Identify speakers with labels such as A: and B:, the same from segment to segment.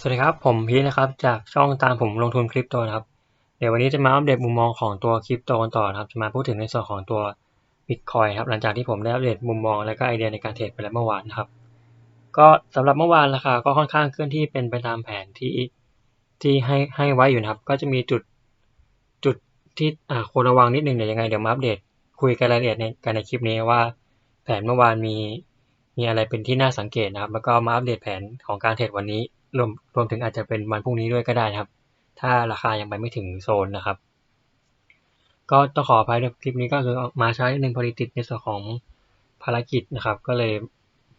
A: สวัสดีครับ ผมพีชนะครับ จากช่องตามผมลงทุนคริปโตนะครับ เดี๋ยววันนี้จะมาอัปเดตมุมมองของตัวคริปโตกันต่อนะครับ จะมาพูดถึงในส่วนของตัว Bitcoin ครับ หลังจากที่ผมได้อัปเดตมุมมองและก็ไอเดียในการเทรดไปแล้วเมื่อวานนะครับ ก็สำหรับเมื่อวานราคาก็ค่อนข้างเคลื่อนที่เป็นไปตามแผนที่ที่ให้ให้ไว้อยู่นะครับ ก็จะมีจุดจุดที่อ่าควรระวังนิดนึงเดี๋ยวยังไงเดี๋ยวมาอัปเดตคุยกันรายละเอียดในกันในคลิปนี้ว่า แผนเมื่อวานมีมีอะไรเป็นที่น่าสังเกตนะครับ แล้วก็มาอัปเดตแผนของการเทรดวันนี้ รวมรวมถึงอาจจะเป็นวันพรุ่งนี้ด้วยก็ได้นะครับ ถ้าราคายังไปไม่ถึงโซนนะครับ ก็ต้องขออภัยด้วยคลิปนี้ก็คือมาช้านิดนึงพอดีติดในส่วนของภารกิจนะครับ ก็เลย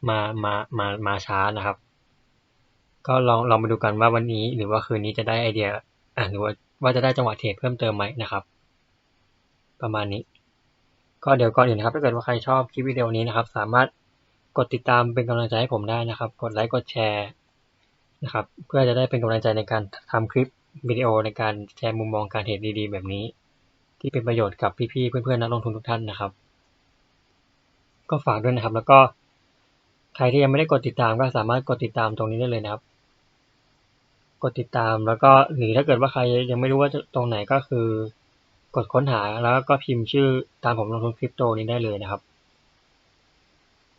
A: มามามามาช้านะครับ ก็ลองลองมาดูกันว่าวันนี้หรือว่าคืนนี้จะได้ไอเดียอ่าหรือว่าว่าจะได้จังหวะเทรดเพิ่มเติมไหมนะครับ ประมาณนี้ ก็เดี๋ยวก่อนอื่นนะครับ ถ้าเกิดว่าใครชอบคลิปวิดีโอนี้นะครับ สามารถกดติดตามเป็นกำลังใจให้ผมได้นะครับ กดไลค์กดแชร์ นะครับ เพื่อจะได้เป็นกำลังใจในการทำคลิปวิดีโอในการแชร์มุมมองการเทรดดีๆ แบบนี้ ที่เป็นประโยชน์กับพี่ๆ เพื่อนๆ นักลงทุนทุกท่านนะครับ ก็ฝากด้วยนะครับ แล้วก็ใครที่ยังไม่ได้กดติดตามก็สามารถกดติดตามตรงนี้ได้เลยนะครับ กดติดตามแล้วก็หรือถ้าเกิดว่าใครยังไม่รู้ว่าตรงไหนก็คือกดค้นหาแล้วก็พิมพ์ชื่อตามผมลงทุนคริปโตนี้ได้เลยนะครับ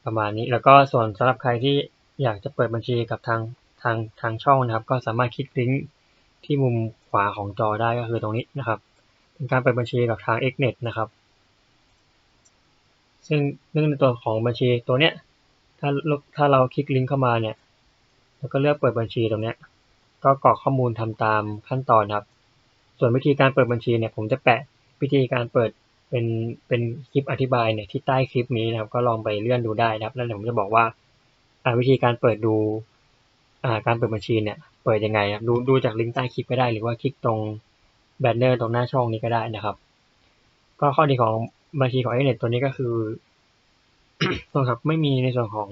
A: ประมาณนี้แล้วก็ส่วนสำหรับใครที่อยากจะเปิดบัญชีกับทางางทางช่องนะครับ ก็สามารถคลิกลิงก์ที่มุมขวาของจอได้ก็คือตรงนี้นะครับเป็นการเปิดบัญชีกับทาง Xnet นะครับ ซึ่งเนื่องในตัวของบัญชีตัวเนี้ยถ้าถ้าเราคลิกลิงก์เข้ามาเนี่ยแล้วก็เลือกเปิดบัญชีตรงเนี้ยก็กรอกข้อมูลทำตามขั้นตอนครับ ส่วนวิธีการเปิดบัญชีเนี่ยผมจะแปะวิธีการเปิดเป็นเป็นคลิปอธิบายเนี่ยที่ใต้คลิปนี้นะครับ ก็ลองไปเลื่อนดูได้นะครับ แล้วผมจะบอกว่าวิธีการเปิดดู การเปิดบัญชีเนี่ย เปิดยังไงครับดูดูจากลิงก์ใต้คลิปก็ได้ หรือว่าคลิกตรงแบนเนอร์ตรงหน้าช่องนี้ก็ได้นะครับ ก็ข้อดีของบัญชีของ i อเน็ตตัวนี้ก็คือตัวครับไม่มีในส่วนของ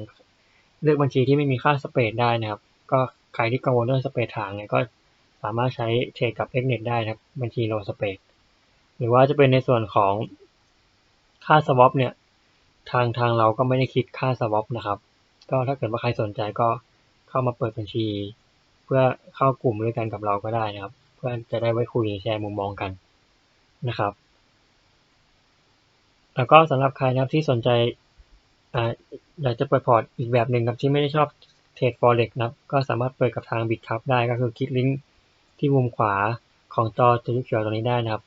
A: เลือกบัญชีที่ไม่มีค่าสเปรดได้นะครับ ก็ใครที่กังวลเรื่องสเปรดทางเนี่ยก็สามารถใช้เทรดกับ Xnet ได้นะครับ บัญชีโลสเปรดหรือว่าจะเป็นในส่วนของค่าสวอปเนี่ย ทางทางเราก็ไม่ได้คิดค่าสวอปนะครับ ก็ถ้าเกิดว่าใครสนใจก็ เข้ามาเปิดบัญชี เพื่อเข้ากลุ่มด้วยกันกับเราก็ได้นะครับ เพื่อจะได้ไว้คุยแชร์มุมมองกันนะครับ แล้วก็สำหรับใครนะครับที่สนใจออยากจะเปิดพอร์ตอีกแบบหนึ่งครับที่ไม่ได้ชอบเทรดฟอเร็กนะครับก็สามารถเปิดกับทางบิตครับได้ก็คือคลิกลิงก์ที่มุมขวาของจอจะเขียวตรงนี้ได้นะครับ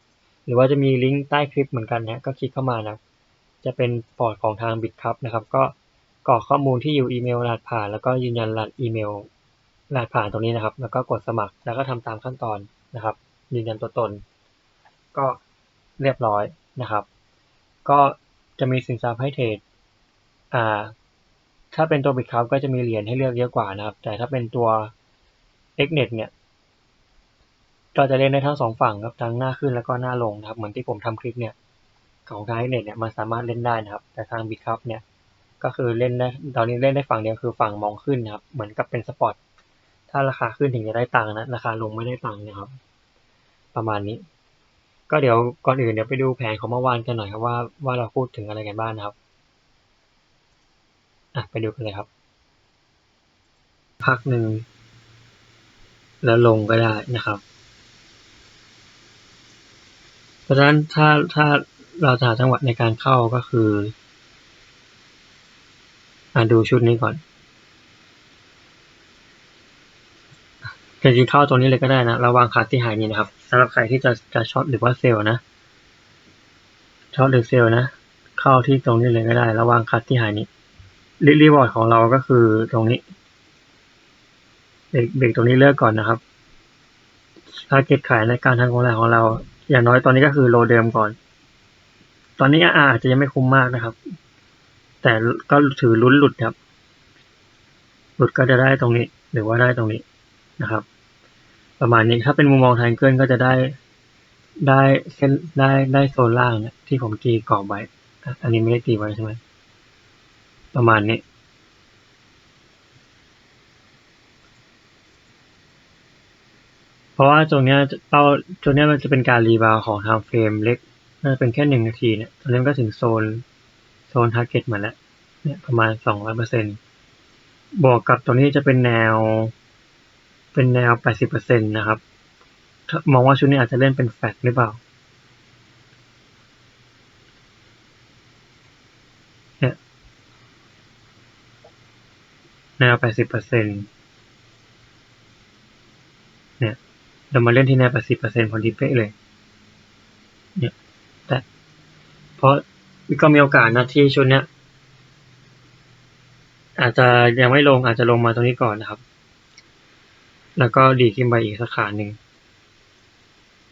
A: หรือว่าจะมีลิงก์ใต้คลิปเหมือนกันนะก็คลิกเข้ามานะจะเป็นพอร์ตของทางบิตครับนะครับ ก็ กรอกข้อมูลที่อยู่อีเมลรหัสผ่าน แล้วก็ยืนยันรหัสอีเมลรหัสผ่านตรงนี้นะครับ แล้วก็กดสมัครแล้วก็ทำตามขั้นตอนนะครับ ยืนยันตัวตน ก็เรียบร้อยนะครับ ก็จะมีสินทรัพย์ให้เทรดอ่า ถ้าเป็นตัวบิตครับก็จะมีเหรียญให้เลือกเยอะกว่านะครับ แต่ถ้าเป็นตัว Xnet เนี่ย ก็จะเล่นได้ทั้งสองฝั่งครับทั้งหน้าขึ้นแล้วก็หน้าลงนะครับ เหมือนที่ผมทำคลิปเนี่ย ของทาง Xnet เนี่ยมันสามารถเล่นได้นะครับ แต่ทางบิตครับเนี่ย ก็คือเล่นได้ตอนนี้เล่นได้ฝั่งเดียวคือฝั่งมองขึ้นนะครับ เหมือนกับเป็นสปอร์ตถ้าราคาขึ้นถึงจะได้ตังค์นะ ราคาลงไม่ได้ตังค์นะครับ ประมาณนี้ ก็เดี๋ยวก่อนอื่นเดี๋ยวไปดูแผนของเมื่อวานกันหน่อยครับว่าว่าเราพูดถึงอะไรกันบ้างนะครับอะไปดูกันเลยครับ พักหนึ่งแล้วลงก็ได้นะครับเพราะฉะนั้นถ้าถ้าเราจะหาจังหวะในการเข้าก็คือ อ่าดูชุดนี้ก่อนจะยิงเข้าตรงนี้เลยก็ได้นะระวังขาดที่หายนี่นะครับสำหรับใครที่จะจะช็อตหรือว่าเซลล์นะช็อตหรือเซลล์นะ เข้าที่ตรงนี้เลยก็ได้ ระวังคัดที่หายนี้รีวอร์ดของเราก็คือตรงนี้เบรกเบรกตรงนี้เลือกก่อนนะครับถ้าเก็ตขายในการทางของเรของเรา อย่างน้อยตอนนี้ก็คือโลเดิมก่อน ตอนนี้อาจจะยังไม่คุ้มมากนะครับ แต่ก็ถือลุ้นหลุดครับ หลุดก็จะได้ตรงนี้ หรือว่าได้ตรงนี้นะครับ ประมาณนี้ถ้าเป็นมุมมองทางเกินก็จะได้ได้เส้นได้ได้โซนล่างเนี่ยที่ผมตีกรอบไว้ อันนี้ไม่ได้ตีไว้ใช่ไหมประมาณนี้เพราะว่าตรงนี้เป้าตรงนี้มันจะเป็นการรีบาวของทางเฟรมเล็กน่าจะเป็นแค่หนึ่งนาทีเนี่ยตอนนี้ก็ถึงโซน โซนทาร์เก็ตมาแล้วเนี่ยประมาณสองร้อยเปอร์เซ็นบวกกับตัวนี้จะเป็นแนว เป็นแนว80%นะครับ มองว่าชุดนี้อาจจะเล่นเป็นแฟลตหรือเปล่าเนี่ยแนว80%เนี่ยเรามาเล่นที่แนว80%พอดีเป๊ะเลย เนี่ยแต่เพราะ ก็มีโอกาสนะที่ชุดเนี้ยอาจจะยังไม่ลงอาจจะลงมาตรงนี้ก่อนนะครับ แล้วก็ดีขึ้นไปอีกสักขาหนึ่ง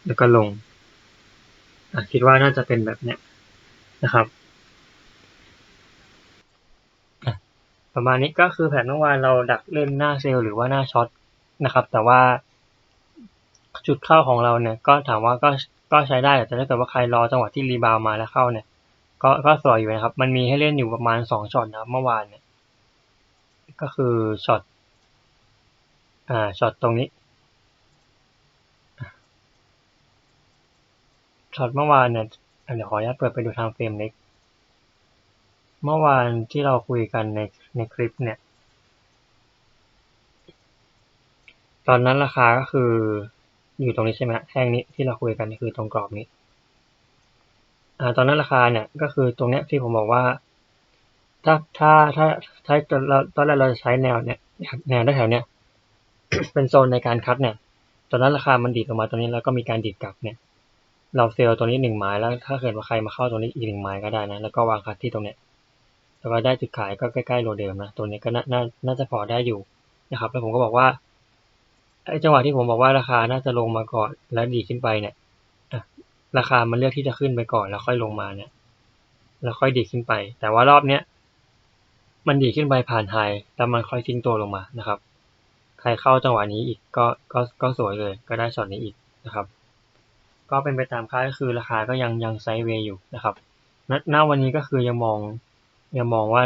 A: แล้วก็ลงอะคิดว่าน่าจะเป็นแบบเนี้ยนะครับประมาณนี้ก็คือแผนเมื่อวานเราดักเล่นหน้าเซลล์หรือว่าหน้าช็อตนะครับ แต่ว่าจุดเข้าของเราเนี่ยก็ถามว่าก็ก็ใช้ได้แต่ถ้าเกิดว่าใครรอจังหวะที่รีบาวมาแล้วเข้าเนี่ย ก็ก็สวยอยู่นะครับ มันมีให้เล่นอยู่ประมาณสองช็อตนะเมื่อวานเนี่ย ก็คือช็อต อ่า ช็อตตรงนี้ ช็อตเมื่อวานเนี่ย เดี๋ยวขออนุญาตเปิดไปดูทางเฟรมเล็ก เมื่อวานที่เราคุยกันในในคลิปเนี่ย ตอนนั้นราคาก็คืออยู่ตรงนี้ใช่ไหมแท่งนี้ที่เราคุยกันคือตรงกรอบนี้ อ่าตอนนั้นราคาเนี่ยก็คือตรงเนี้ยที่ผมบอกว่า ถ้าถ้าถ้าถ้ตอนแรกเราจะใช้แนวเนี่ยแนวแถวเนี้ยเป็นโซนในการคัดเนี่ย ตอนนั้นราคามันดีดออกมาตรงนี้แล้วก็มีการดีดกลับเนี่ย เราเซลล์ตัวนี้หนึ่งไม้แล้ว ถ้าเกิดว่าใครมาเข้าตรงนี้อีกหนึ่งไม้ก็ได้นะ แล้วก็วางคัดที่ตรงเนี้ยแล้วก็ได้จุดขายก็ใกล้ๆโลเดิมนะ ตัวนี้ก็น่าน่าน่าจะพอได้อยู่นะครับ แล้วผมก็บอกว่าไอ้จังหวะที่ผมบอกว่าราคาน่าจะลงมาก่อนแล้วดีขึ้นไปเนี่ย ราคามันเลือกที่จะขึ้นไปก่อนแล้วค่อยลงมาเนี่ย แล้วค่อยดีขึ้นไป แต่ว่ารอบเนี้ยมันดีขึ้นไปผ่านไฮแล้วมันค่อยทิ้งตัวลงมานะครับ ใครเข้าจังหวะนี้อีกก็ก็ก็สวยเลย ก็ได้ช็อตนี้อีกนะครับ ก็เป็นไปตามคาดก็คือราคาก็ยังยังไซด์เวย์อยู่นะครับณณวันนี้ก็คือยังมองยังมองว่า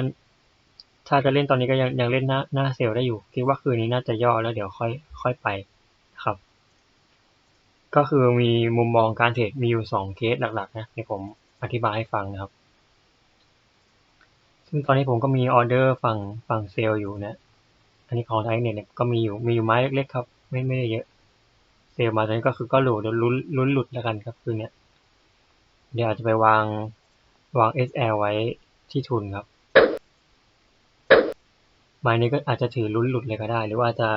A: ถ้าจะเล่นตอนนี้ก็ยังยังเล่นหน้าหน้าเซลได้อยู่ คิดว่าคืนนี้น่าจะย่อแล้วเดี๋ยวค่อยค่อยไป ก็คือมีมุมมองการเทรดมีอยู่สองเคสหลักๆนะที่ผมอธิบายให้ฟังนะครับ ซึ่งตอนนี้ผมก็มีออเดอร์ฝั่งฝั่งเซลล์อยู่นะ อันนี้ของไทยเนี่ยก็มีอยู่มีอยู่ไม้เล็กๆครับ ไม่ไม่ได้เยอะ เซลล์มาตอนนี้ก็คือก็หลุดลุ้นลุ้นหลุดแล้วกันครับคืนนี้เดี๋ยวอาจจะไปวางวาง SL ไว้ที่ทุนครับไม้นี้ก็อาจจะถือลุ้นหลุดเลยก็ได้ หรือว่าจะ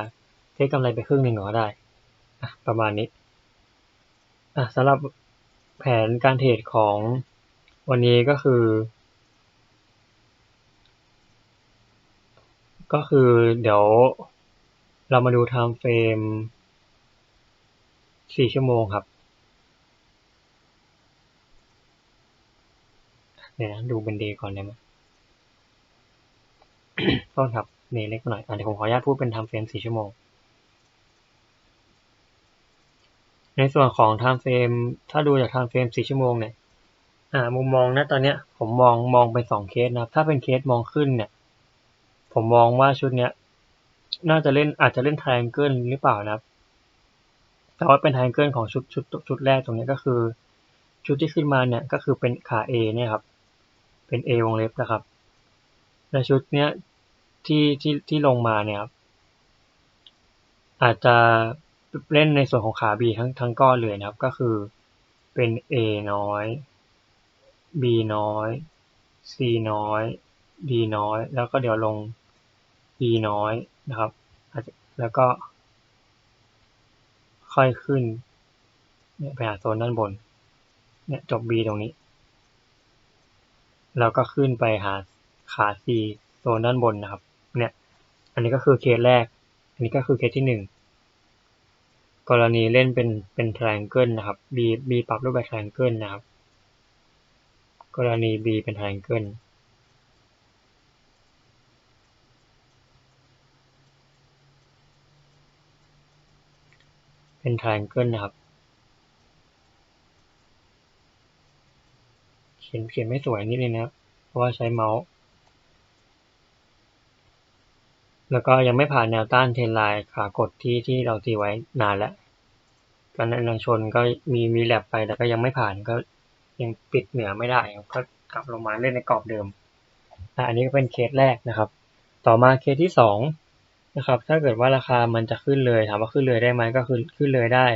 A: เทคกำไรไปครึ่งหนึ่งก็ได้ประมาณนี้ อะสำหรับแผนการเทรดของวันนี้ก็คือ ก็คือเดี๋ยวเรามาดูไทม์เฟรมสี่ชั่วโมงครับเดี๋ยวนะดูเป็นเดย์ก่อนได้ไหมโทษครับเดย์เล็กหน่อยอะเดี๋ยวผมขออนุญาตพูดเป็นไทม์เฟรมสี่ชั่วโมง ในส่วนของไทม์เฟรมถ้าดูจากไทม์เฟรมสี่ชั่วโมงเนี่ยมุมมองนะตอนเนี้ยผมมองมองเป็นสองเคสนะครับ ถ้าเป็นเคสมองขึ้นเนี่ย ผมมองว่าชุดเนี้ย น่าจะเล่นอาจจะเล่นไทงเกิลหรือเปล่านะครับ แต่ว่าเป็นไทงเกิลของชุดชุดชุดแรกตรงนี้ก็คือ ชุดที่ขึ้นมาเนี่ยก็คือเป็นขา A เนี่ยครับ เป็น A วงเล็บนะครับในชุดเนี้ยที่ที่ที่ลงมาเนี่ยครับอาจจะ เล่นในส่วนของขา B ทั้งทั้งก้อนเลยนะครับ ก็คือเป็น A น้อย B น้อย C น้อย D น้อย แล้วก็เดี๋ยวลง E น้อยนะครับ แล้วก็ ค่อยขึ้นเนี่ยไปหาโซนด้านบน เนี่ยจบ B ตรงนี้ แล้วก็ขึ้นไปหาขา C โซนด้านบนนะครับ เนี่ย อันนี้ก็คือเคสแรก อันนี้ก็คือเคสที่หนึ่ง กรณีเล่นเป็นเป็น triangle นะครับ B B ปรับรูปแบบ triangle นะครับ กรณี B เป็น triangle เป็น triangle นะครับ เขียนเขียนไม่สวยนิดนึงนะครับ เพราะว่าใช้เมาส์ แล้วก็ยังไม่ผ่านแนวต้านเทรนไลน์ขากดที่ที่เราตีไว้นานแล้วการนังชนก็มีมีแลบไปแต่ก็ยังไม่ผ่านก็ยังปิดเหนือไม่ได้ก็กลับลงมาเล่นในกรอบเดิมอันนี้ก็เป็นเคสแรกนะครับ ต่อมาเคสที่สองนะครับ ถ้าเกิดว่าราคามันจะขึ้นเลยถามว่าขึ้นเลยได้ไหมก็คือขึ้นเลยได้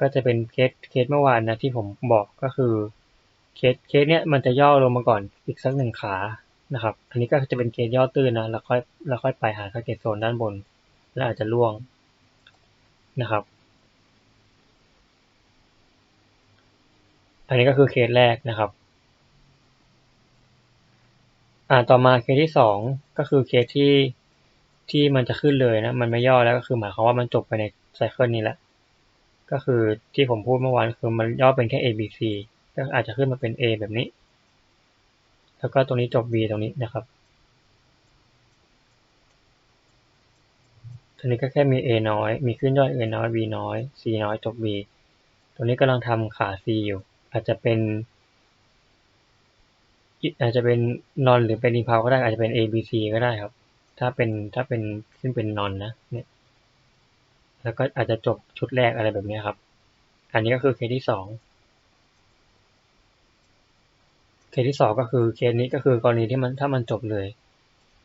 A: ก็จะเป็นเคสเคสเมื่อวานนะที่ผมบอกก็คือเคสเคสเนี้ยมันจะย่อลงมาก่อนอีกสักหนึ่งขา นะครับ อันนี้ก็จะเป็นเคสย่อตื้นนะ แล้วค่อยแล้วค่อยไปหาทาเก็ตโซนด้านบน แล้วอาจจะล่วงนะครับ อันนี้ก็คือเคสแรกนะครับ อ่าต่อมาเคสที่สองก็คือเคสที่ที่มันจะขึ้นเลยนะ มันไม่ย่อแล้วก็คือหมายความว่ามันจบไปในไซเคิลนี้แล้วก็คือที่ผมพูดเมื่อวานคือมันย่อเป็นแค่ A B C ก็อาจจะขึ้นมาเป็น A แบบนี้ แล้วก็ตรงนี้จบ B ตรงนี้นะครับตรงนี้ก็แค่มี A น้อย มีขึ้นย่อย A น้อย B น้อย C น้อยจบ B ตรงนี้กำลังทำขา C อยู่ อาจจะเป็น อาจจะเป็นนอนหรือเป็นอินพาวก็ได้ อาจจะเป็น A B C ก็ได้ครับ ถ้าเป็นถ้าเป็นซึ่งเป็นนอนนะเนี่ยแล้วก็อาจจะจบชุดแรกอะไรแบบนี้ครับ อันนี้ก็คือเคสที่สอง เคสที่สองก็คือเคสนี้ก็คือกรณีที่มันถ้ามันจบเลย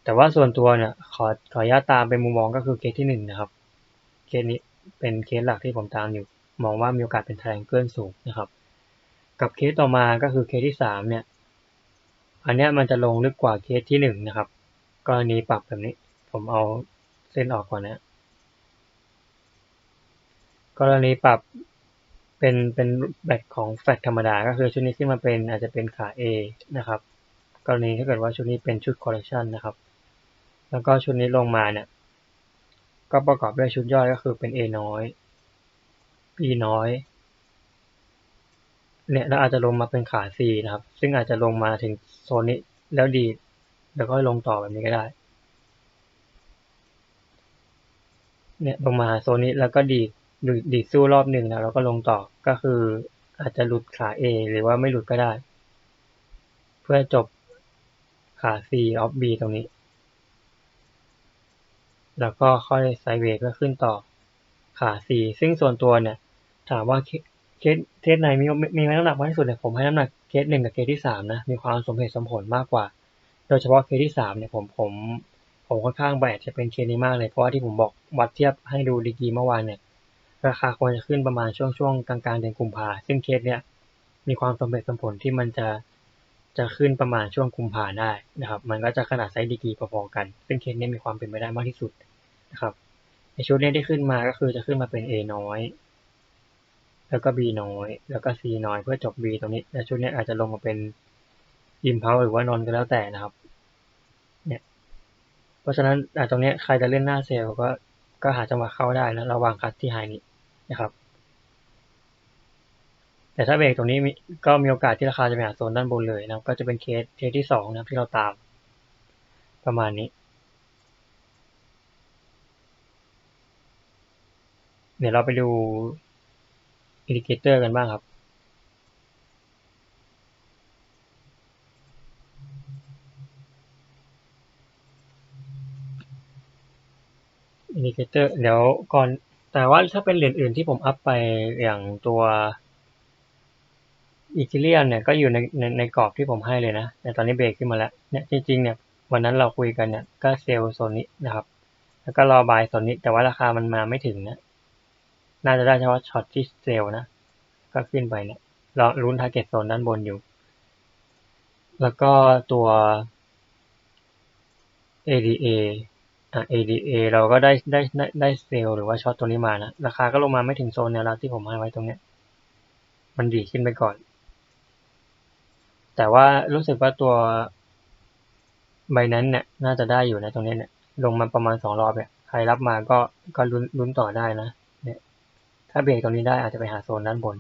A: แต่ว่าส่วนตัวเนี่ยขอขออนุญาตตามเป็นมุมมองก็คือเคสที่หนึ่งนะครับ เคสนี้เป็นเคสหลักที่ผมตามอยู่ มองว่ามีโอกาสเป็นแทงเกิลสูงนะครับ กับเคสต่อมาก็คือเคสที่สามเนี่ย อันนี้มันจะลงลึกกว่าเคสที่หนึ่งนะครับ กรณีปรับแบบนี้ ผมเอาเส้นออกก่อนนะกรณีปรับ เป็นเป็นแบตของแฟตธรรมดา ก็คือชุดนี้ขึ้นมาเป็นอาจจะเป็นขา A นะครับ กรณีถ้าเกิดว่าชุดนี้เป็นชุดคอลเลคชันนะครับ แล้วก็ชุดนี้ลงมาเนี่ย ก็ประกอบด้วยชุดย่อยก็คือเป็น A น้อย B น้อย เนี่ยแล้วอาจจะลงมาเป็นขา C นะครับ ซึ่งอาจจะลงมาถึงโซนนี้แล้วดีดแล้วก็ลงต่อแบบนี้ก็ได้ เนี่ยลงมาโซนนี้แล้วก็ดีด ดีดสู้รอบหนึ่งแล้วเราก็ลงต่อก็คืออาจจะหลุดขา A หรือว่าไม่หลุดก็ได้ เพื่อจบขา C of B ตรงนี้ แล้วก็ค่อยไซเวย์เพื่อขึ้นต่อขา C ซึ่งส่วนตัวเนี่ย ถามว่าเคสเคสไหนมีมีน้ำหนักมากที่สุดเนี่ยผมให้น้ำหนักเคสหนึ่งกับเคสที่สามนะมีความสมเหตุสมผลมากกว่า โดยเฉพาะเคสที่สามเนี่ยผมผมผมค่อนข้างแบดจะเป็นเคสนี้มากเลยเพราะว่าที่ผมบอกวัดเทียบให้ดูดีกีเมื่อวานเนี่ย ราคาควรจะขึ้นประมาณช่วงช่วงกลางๆเดือนกุมภาซึ่งเคสเนี้ยมีความสมเหตุสมผลที่มันจะจะขึ้นประมาณช่วงกุมภาได้นะครับ มันก็จะขนาดไซส์ดีกีพอๆกัน ซึ่งเคสนี้มีความเป็นไปได้มากที่สุดนะครับ ในชุดนี้ที่ขึ้นมาก็คือจะขึ้นมาเป็น A น้อย แล้วก็ B น้อย แล้วก็ C น้อย เพื่อจบ B ตรงนี้ และชุดนี้อาจจะลงมาเป็น Impulse หรือว่านอนก็แล้วแต่นะครับ เนี่ย เพราะฉะนั้นตรงนี้ใครจะเล่นหน้าเซลล์ก็ก็หาจังหวะเข้าได้นะระวังคัดที่ไฮนี้ นะครับแต่ถ้าเบรกตรงนี้ก็มีโอกาสที่ราคาจะไปหาโซนด้านบนเลยนะก็จะเป็นเคสเคสที่สองนะครับที่เราตามประมาณนี้ เดี๋ยวเราไปดูอินดิเคเตอร์กันบ้างครับ อินดิเคเตอร์เดี๋ยวก่อน แต่ว่าถ้าเป็นเหรียญอื่นที่ผมอัพไปอย่างตัวอีคิเลียนเนี่ยก็อยู่ในในในกรอบที่ผมให้เลยนะ แต่ตอนนี้เบรกขึ้นมาแล้ว เนี่ยจริงๆเนี่ยวันนั้นเราคุยกันเนี่ยก็เซลล์โซนนี้นะครับ แล้วก็รอบายโซนนี้ แต่ว่าราคามันมาไม่ถึงนะ น่าจะได้เฉพาะช็อตที่เซลล์นะ ก็ขึ้นไปเนี่ยเราลุ้นทาร์เก็ตโซนด้านบนอยู่ แล้วก็ตัว ADA ADA เราก็ได้ได้ได้ได้เซลล์หรือว่าช็อตตัวนี้มานะ ราคาก็ลงมาไม่ถึงโซนแนวรับที่ผมให้ไว้ตรงเนี้ย มันดีขึ้นไปก่อน แต่ว่ารู้สึกว่าตัวใบนั้นเนี่ยน่าจะได้อยู่นะตรงนี้เนี่ย ลงมาประมาณสองรอบเนี่ยใครรับมาก็ก็ลุ้นลุ้นต่อได้นะ เนี่ย ถ้าเบรกตรงนี้ได้อาจจะไปหาโซนด้านบน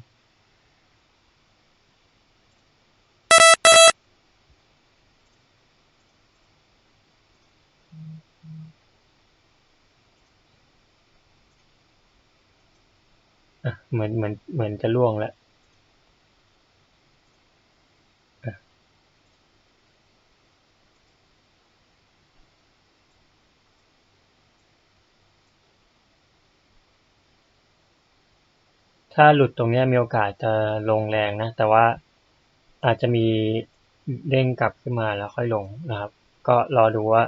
A: เหมือนเหมือนเหมือนจะล่วงแล้วถ้าหลุดตรงนี้มีโอกาสจะลงแรงนะ แต่ว่าอาจจะมีเด้งกลับขึ้นมาแล้วค่อยลงนะครับ ก็รอดูว่า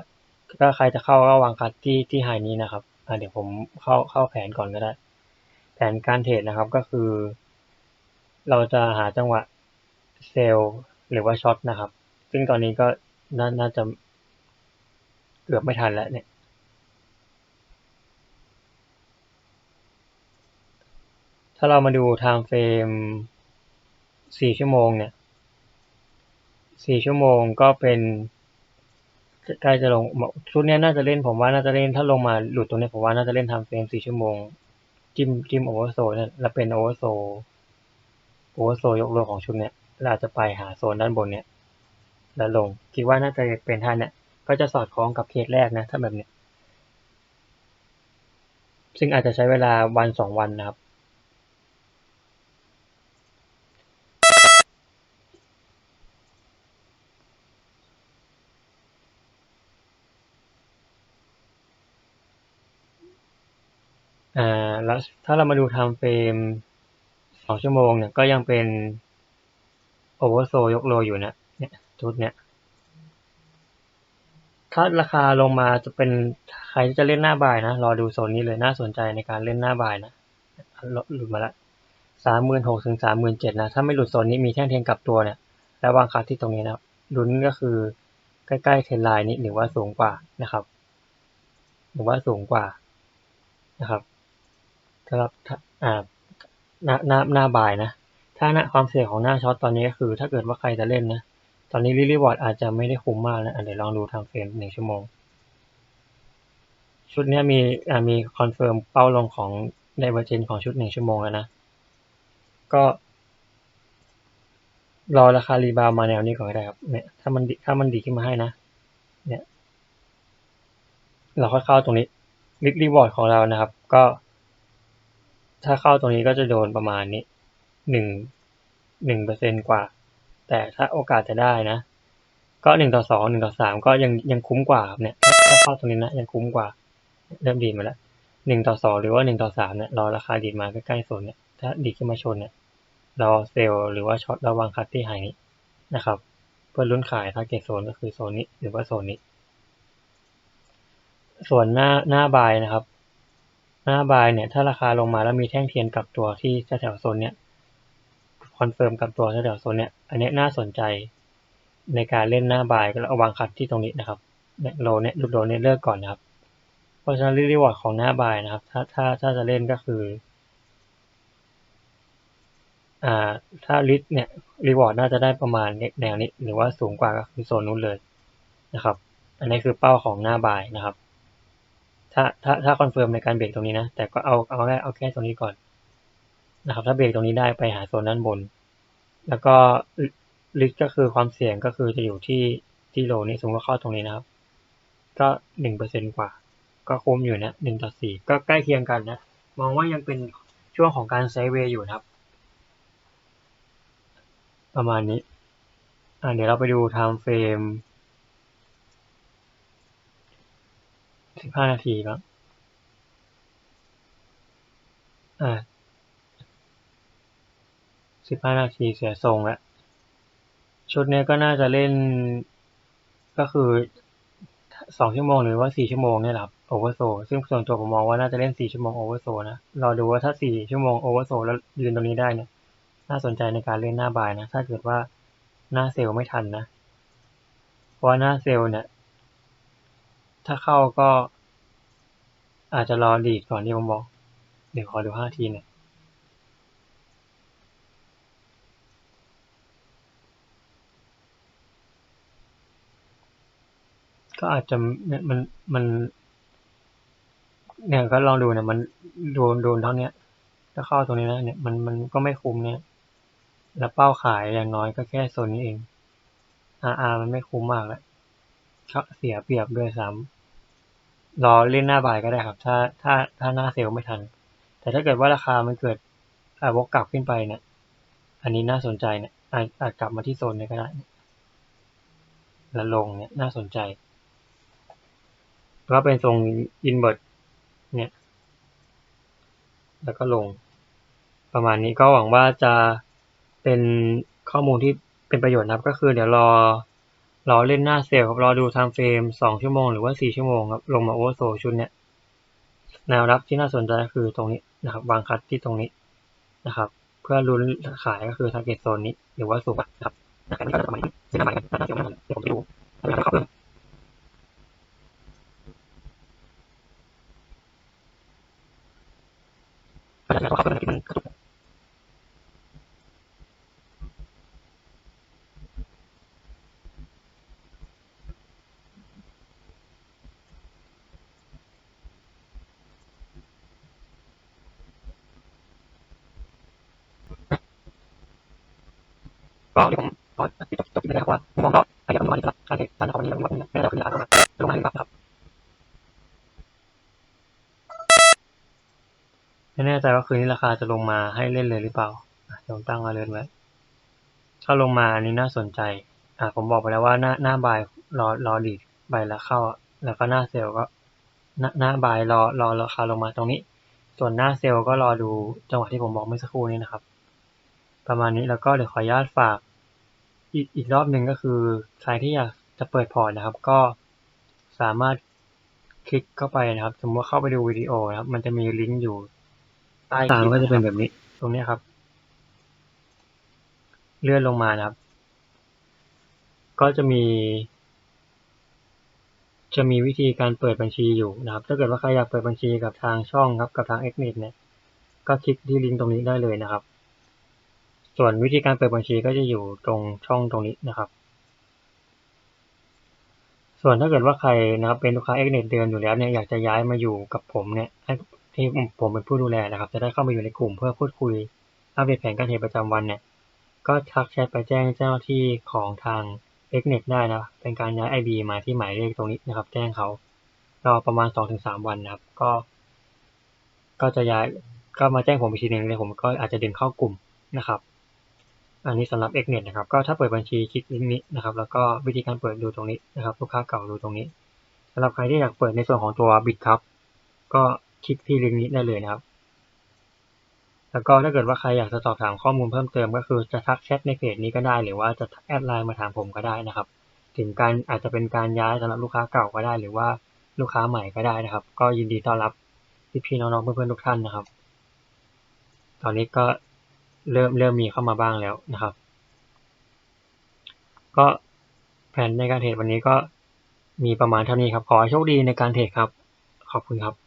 A: ก็ใครจะเข้าก็วางคัดที่ที่ไฮนี้นะครับเดี๋ยวผมเข้าเข้าแผนก่อนก็ได้ นการเทรดนะครับก็คือ เราจะหาจังหวะเซลล์หรือว่าช็อตนะครับ ซึ่งตอนนี้ก็นาน่าจะเกือบไม่ทันแล้วเนี่ย ถ้าเรามาดูไทม์เฟรมสี่ชั่วโมงเนี่ยสี่ชั่วโมงก็เป็นใกล้จะลงชุดนี้น่าจะเล่นผมว่าน่าจะเล่นถ้าลงมาหลุดตรงนี้ผมว่าน่าจะเล่นทำเฟรมสี่ชั่วโมง จิ้มจิ้มโอเวอร์โซเนี่ยแล้วเป็นโอเวอร์โซโอเวอร์โซยกโลของชุดเนี่ยเราจะไปหาโซนด้านบนเนี่ย แล้วลงคิดว่าน่าจะเป็นท่านเนี่ยก็จะสอดคล้องกับเคสแรกนะถ้าแบบเนี้ยซึ่งอาจจะใช้เวลาวันสองวันนะครับอ่า แล้วถ้าเรามาดูไทม์เฟรมสองชั่วโมงเนี่ยก็ยังเป็นโอเวอร์โซยกโลอยู่นะเนี่ยชุดเนี่ยถ้าราคาลงมาจะเป็นใครที่จะเล่นหน้าบ่ายนะ รอดูโซนนี้เลยน่าสนใจในการเล่นหน้าบ่ายนะหลุดมาละสามหมื่นหกถึงสามหมื่นเจ็ดนะ ถ้าไม่หลุดโซนนี้มีแท่งเทียนกลับตัวเนี่ย แล้ววางคัดที่ตรงนี้นะลุ้นก็คือใกล้ๆเทรนไลน์นี้หรือว่าสูงกว่านะครับ หรือว่าสูงกว่านะครับ สำหรับอ่าหน้าหน้าหน้าบายนะ ถ้าหน้าความเสี่ยงของหน้าช็อตตอนนี้ก็คือถ้าเกิดว่าใครจะเล่นนะ ตอนนี้ลิลี่วอร์ดอาจจะไม่ได้คุ้มมากนะเดี๋ยวลองดูทางเฟรมหนึ่งชั่วโมง ชุดนี้มีมีคอนเฟิร์มเป้าลงของในเวอร์เจนของชุดหนึ่งชั่วโมงแล้วนะ ก็รอราคารีบาวมาแนวนี้ก่อนก็ได้ครับเนี่ยถ้ามันถ้ามันดีขึ้นมาให้นะ เนี่ย เราค่อยเข้าตรงนี้ลิลี่วอร์ดของเรานะครับ ก็ ถ้าเข้าตรงนี้ก็จะโดนประมาณนี้หนึ่งหนึ่งเปอร์เซ็นกว่า แต่ถ้าโอกาสจะได้นะ ก็หนึ่งต่อสองหนึ่งต่อสามก็ยังยังคุ้มกว่าเนี่ย ถ้าเข้าตรงนี้นะยังคุ้มกว่า เริ่มดีมาแล้วหนึ่งต่อสองหรือว่าหนึ่งต่อสามเนี่ยรอราคาดีดมาใกล้ๆโซนเนี่ยถ้าดีขึ้นมาชนเนี่ยเราเซลล์หรือว่าช็อตระวังคัดที่ไฮนี้นะครับ เพื่อลุ้นขายถ้าเก็ตโซนก็คือโซนนี้หรือว่าโซนนี้ ส่วนหน้าหน้าบายนะครับ หน้าบายเนี่ย ถ้าราคาลงมาแล้วมีแท่งเทียนกับตัวที่แถวโซนเนี้ยคอนเฟิร์มกับตัวแถวโซนเนี้ยอันนี้น่าสนใจในการเล่นหน้าบายก็ระวังคัดที่ตรงนี้นะครับเนี่ยโลเนี่ยลูกโลเนี่ยเลิกก่อนนะครับ เพราะฉะนั้นรีวอร์ดของหน้าบายนะครับ ถ้าถ้าถ้าจะเล่นก็คืออ่าถ้าลิสเนี่ยรีวอร์ดน่าจะได้ประมาณแนวนี้ หรือว่าสูงกว่าก็คือโซนนู้นเลยนะครับ อันนี้คือเป้าของหน้าบายนะครับ ถ้าถ้าถ้าคอนเฟิร์มในการเบรกตรงนี้นะ แต่ก็เอาเอาแค่เอาแค่ตรงนี้ก่อนนะครับ ถ้าเบรกตรงนี้ได้ไปหาโซนด้านบน แล้วก็ลิสก็คือความเสี่ยงก็คือจะอยู่ที่ที่โลนี้สมมติว่าเข้าตรงนี้นะครับ ก็หนึ่งเปอร์เซ็นกว่า ก็คุ้มอยู่นะหนึ่งต่อสี่ก็ใกล้เคียงกันนะ มองว่ายังเป็นช่วงของการไซเวย์อยู่นะครับ ประมาณนี้ อ่าเดี๋ยวเราไปดูไทม์เฟรม สิบห้านาทีแล้วอ่าสิบห้านาทีเสียทรงแล้วชุดนี้ก็น่าจะเล่นก็คือสองชั่วโมงหรือว่าสี่ชั่วโมงเนี่ยหละโอเวอร์โซซึ่งส่วนตัวผมมองว่าน่าจะเล่นสี่ชั่วโมงโอเวอร์โซนะรอดูว่าถ้าสี่ชั่วโมงโอเวอร์โซแล้วยืนตรงนี้ได้เนี่ยน่าสนใจในการเล่นหน้าบายนะ ถ้าเกิดว่าหน้าเซลไม่ทันนะ เพราะว่าหน้าเซลเนี่ย ถ้าเข้าก็ อาจจะรอดีดก่อนที่ผมบอก เดี๋ยวขอดูห้าทีเนี่ยก็อาจจะเนี่ยมันมันเนี่ยก็ลองดูเนี่ยมันโดนโดนเท่านี้ถ้าเข้าตรงนี้นะเนี่ยมันมันก็ไม่คุ้มเนี่ย แล้วเป้าขายอย่างน้อยก็แค่โซนนี้เอง RR มันไม่คุ้มมากแล้ว เสียเปรียบด้วยซ้ำรอเล่นหน้าบ่ายก็ได้ครับ ถ้าถ้าถ้าหน้าเซลล์ไม่ทัน แต่ถ้าเกิดว่าราคามันเกิดอาวกกลับขึ้นไปเนี่ยอันนี้น่าสนใจเนี่ยอาจอาจกลับมาที่โซนนี้ก็ได้แล้วลงเนี่ยน่าสนใจก็เป็นทรงอินเวอร์ตเนี่ย แล้วก็ลง ประมาณนี้ก็หวังว่าจะเป็นข้อมูลที่เป็นประโยชน์นะครับ ก็คือเดี๋ยวรอ รอเล่นหน้าเซลล์ครับรอดูไทม์เฟรมสองชั่วโมงหรือว่าสี่ชั่วโมงครับลงมาโอเวอร์โซชุดเนี้ยแนวรับที่น่าสนใจก็คือตรงนี้นะครับวางคัดที่ตรงนี้นะครับ เพื่อลุ้นขายก็คือ t า r g เก็ตโซนนี้ หรือว่าสูงครับนะครับนี่ก็จะประมาณนี้ซึ่งประมาณนี้น่าจะเดี๋ยวผมไปดูเดี๋ยวเราเข้าเพิ่มก็จะเข้าเพิ่มที่มันกระตุกเดี๋ยวผม ขอจบจบที่นี่นะครับว่าผมมองก็ไอ้เดี๋ยวประมาณนี้ครับการเทรดการทำวันนี้แบบนี้ไม่ได้ขึ้นร้านนะครับลงมาให้ครับไม่แน่ใจว่าคืนนี้ราคาจะลงมาให้เล่นเลยหรือเปล่าเดี๋ยวผมตั้งมาเลยไว้ถ้าลงมาอันนี้น่าสนใจ อ่าผมบอกไปแล้วว่าหน้าหน้าบายรอรอดีดใบล้วเข้า แล้วก็หน้าเซลก็หน้าหน้าบายรอรอราคาลงมาตรงนี้ ส่วนหน้าเซลก็รอดูจังหวะที่ผมบอกเมื่อสักครู่นี้นะครับ ประมาณนี้แล้วก็เดี๋ยวขออนุญาตฝาก อีกอีกรอบหนึ่งก็คือใครที่อยากจะเปิดพอร์ตนะครับ ก็สามารถคลิกเข้าไปนะครับ สมมติว่าเข้าไปดูวิดีโอนะครับ มันจะมีลิงก์อยู่ใต้ตามก็จะเป็นแบบนี้ ตรงนี้ครับ เลื่อนลงมานะครับ ก็จะมี จะมีวิธีการเปิดบัญชีอยู่นะครับ ถ้าเกิดว่าใครอยากเปิดบัญชีกับทางช่องครับ กับทาง x n e t เนี่ย ก็คลิกที่ลิงก์ตรงนี้ได้เลยนะครับ ส่วนวิธีการเปิดบัญชีก็จะอยู่ตรงช่องตรงนี้นะครับ ส่วนถ้าเกิดว่าใครนะครับเป็นลูกค้า x n e t เดือนอยู่แล้วเนี่ยอยากจะย้ายมาอยู่กับผมเนี่ยให้ที่ผมเป็นผู้ดูแลนะครับ จะได้เข้ามาอยู่ในกลุ่มเพื่อพูดคุยอัปเดตแผนการเทรดประจำวันเนี่ย ก็ทักแชทไปแจ้งเจ้าหน้าที่ของทาง x n e t ได้นะเป็นการย้าย IB มาที่หมายเลขตรงนี้นะครับ แจ้งเขารอประมาณสองถึงสามวันนะครับ ก็ ก็จะย้ายก็มาแจ้งผมอีกทีหนึ่งเลยผมก็อาจจะดึงเข้ากลุ่มนะครับ อันนี้สำหรับ x n e t นะครับ ก็ถ้าเปิดบัญชีคลิกลิงก์นี้นะครับ แล้วก็วิธีการเปิดดูตรงนี้นะครับ ลูกค้าเก่าดูตรงนี้สำหรับใครที่อยากเปิดในส่วนของตัว Bit ครับก็คลิกที่ลิงก์นี้ได้เลยนะครับ แล้วก็ถ้าเกิดว่าใครอยากจะสอบถามข้อมูลเพิ่มเติม ก็คือจะทักแชทในเพจนี้ก็ได้ หรือว่าจะแอดไลน์มาถามผมก็ได้นะครับ ถึงการอาจจะเป็นการย้ายสำหรับลูกค้าเก่าก็ได้ หรือว่าลูกค้าใหม่ก็ได้นะครับ ก็ยินดีต้อนรับพี่ๆน้องๆเพื่อนๆทุกท่านนะครับ ตอนนี้ก็ เริ่มเริ่มมีเข้ามาบ้างแล้วนะครับ ก็แผนในการเทรดวันนี้ก็มีประมาณเท่านี้ครับ ขอโชคดีในการเทรดครับ ขอบคุณครับ